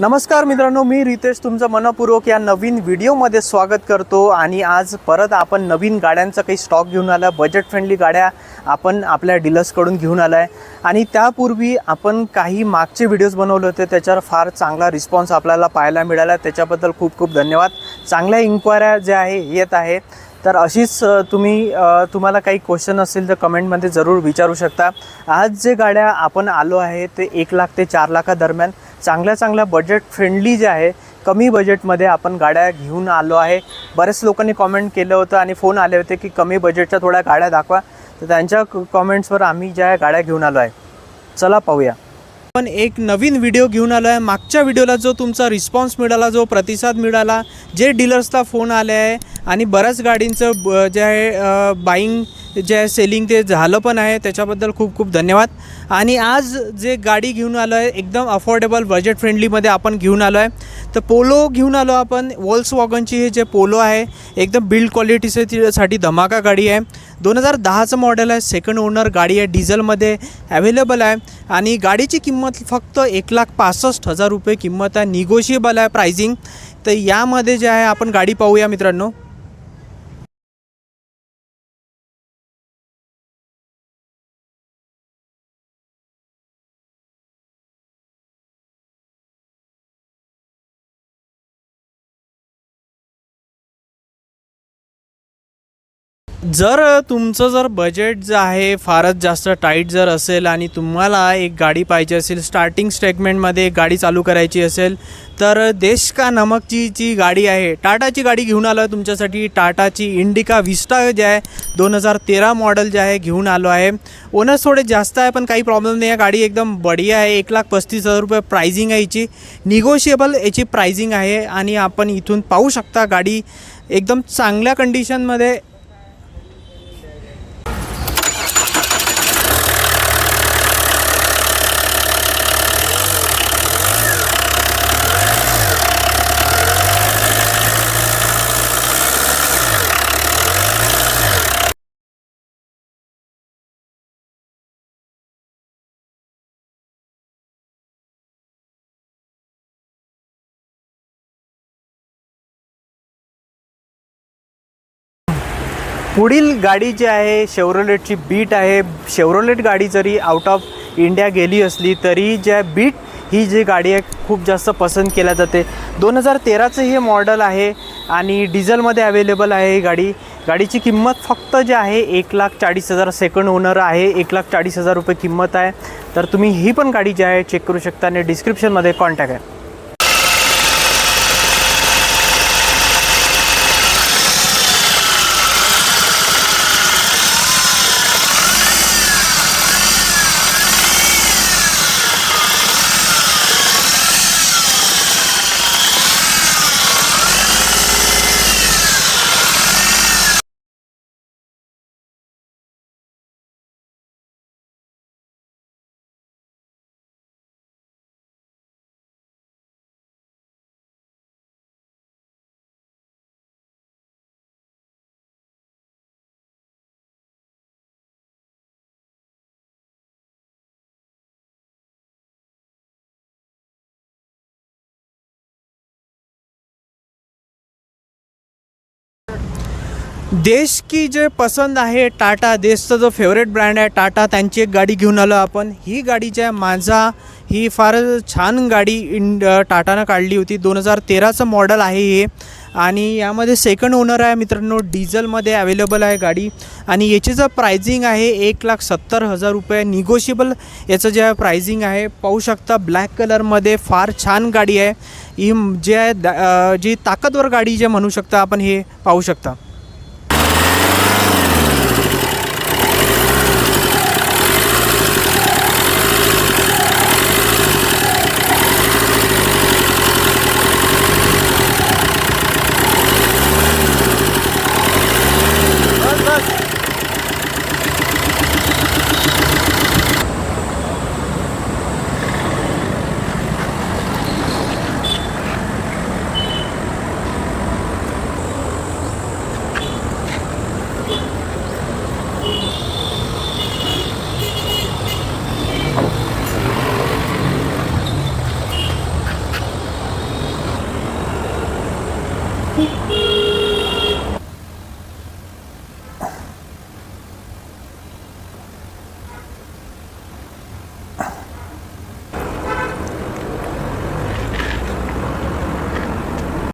नमस्कार मित्रांनो मी रितेश. तुमचं मनपूर्वक या नवीन व्हिडिओमध्ये स्वागत करतो आणि आज परत आपण नवीन गाड्यांचा काही स्टॉक घेऊन आला बजेट फ्रेंडली गाड्या आपण आपल्या डीलर्सकडून घेऊन आला आहे. आणि त्यापूर्वी आपण काही मागचे व्हिडिओज बनवले होते त्याच्यावर फार चांगला रिस्पॉन्स आपल्याला पाहायला मिळाला. त्याच्याबद्दल खूप खूप धन्यवाद. चांगल्या इन्क्वायऱ्या ज्या आहे येत आहे. तर अशीच तुम्ही तुम्हाला काही क्वेश्चन असेल तर कमेंटमध्ये जरूर विचारू शकता. आज जे गाड्या आपण आलो आहे ते एक लाख ते चार लाखादरम्यान चांगल्या चांगल्या बजेट फ्रेंडली जे आहे कमी बजेटमध्ये आपण गाड्या घेऊन आलो आहे. बऱ्याच लोकांनी कॉमेंट केलं होतं आणि फोन आले होते की कमी बजेटच्या थोड्या गाड्या दाखवा. तर त्यांच्या कॉमेंट्सवर आम्ही ज्या गाड्या घेऊन आलो आहे. चला पाहूया. पण एक नवीन व्हिडिओ घेऊन आलो आहे. मागच्या व्हिडिओला जो तुमचा रिस्पॉन्स मिळाला जो प्रतिसाद मिळाला जे डीलर्सला फोन आले आहे आणि बऱ्याच गाडींचं ब जे आहे बाईंग जे आहे सेलिंग ते झालं पण आहे. त्याच्याबद्दल खूप खूप धन्यवाद. आणि आज जे गाडी घेऊन आलो आहे एकदम अफोर्डेबल बजेट फ्रेंडलीमध्ये आपण घेऊन आलो आहे. तर पोलो घेऊन आलो आपण. वॉल्स वॉगनची हे जे पोलो आहे एकदम बिल्ड क्वालिटीसाठी धमाका गाडी आहे. दोन हजार दहाचं मॉडेल आहे. सेकंड ओनर गाडी आहे. डिझेलमध्ये अवेलेबल आहे. आणि गाडीची किंमत फक्त एक लाख पासष्ट हजार रुपये किंमत आहे. निगोशिएबल आहे प्राइसिंग तर यामध्ये जे आहे आपण गाडी पाहूया मित्रांनो. जर तुमचं जर बजेट जे आहे फारच जास्त टाईट जर असेल आणि तुम्हाला एक गाडी पाहिजे असेल स्टार्टिंग स्टेगमेंटमध्ये एक गाडी चालू करायची असेल तर देश का नमकची जी गाडी आहे टाटाची गाडी घेऊन आलो आहे तुमच्यासाठी. टाटाची इंडिका विस्टा जे आहे दोन हजार तेरा मॉडेल जे आहे घेऊन आलो आहे. ओनर्स थोडे जास्त आहे पण काही प्रॉब्लेम नाही. आहे गाडी एकदम बढिया आहे. एक लाख पस्तीस हजार रुपये प्राइसिंग आहे याची निगोशिएबल याची प्राइसिंग आहे आणि आपण इथून पाहू शकता गाडी एकदम चांगल्या कंडिशनमध्ये पुढील गाडी जी आहे शेवरोलेटची बीट आहे. शेवरोलेट गाडी जरी आउट ऑफ इंडिया गेली असली तरी ज्या बीट ही जी गाडी आहे खूप जास्त पसंत केल्या जाते. दोन हजार तेराचं हे मॉडल आहे आणि डिझेलमध्ये अवेलेबल आहे ही गाडी. गाडीची किंमत फक्त जी आहे एक लाख चाळीस हजार सेकंड ओनर आहे. एक लाख चाळीस हजार रुपये किंमत आहे. तर तुम्ही ही पण गाडी जी आहे चेक करू शकता आणि डिस्क्रिप्शनमध्ये कॉन्टॅक्ट आहे. देश की जे पसंद आहे टाटा देशचा जो फेवरेट ब्रँड आहे टाटा त्यांची एक गाडी घेऊन आलो आपण. ही गाडी जी आहे माझा ही फार छान गाडी इन टाटानं काढली होती. दोन हजार तेराचं मॉडल आहे हे. आणि यामध्ये सेकंड ओनर आहे मित्रांनो डिझेलमध्ये अवेलेबल आहे गाडी. आणि याची जर प्रायझिंग आहे एक लाख सत्तर हजार रुपये निगोशिएबल याचं जे आहे आहे पाहू शकता ब्लॅक कलरमध्ये फार छान गाडी आहे. ही जे आहे द- जी ताकदवर गाडी जे म्हणू शकता आपण हे पाहू शकता.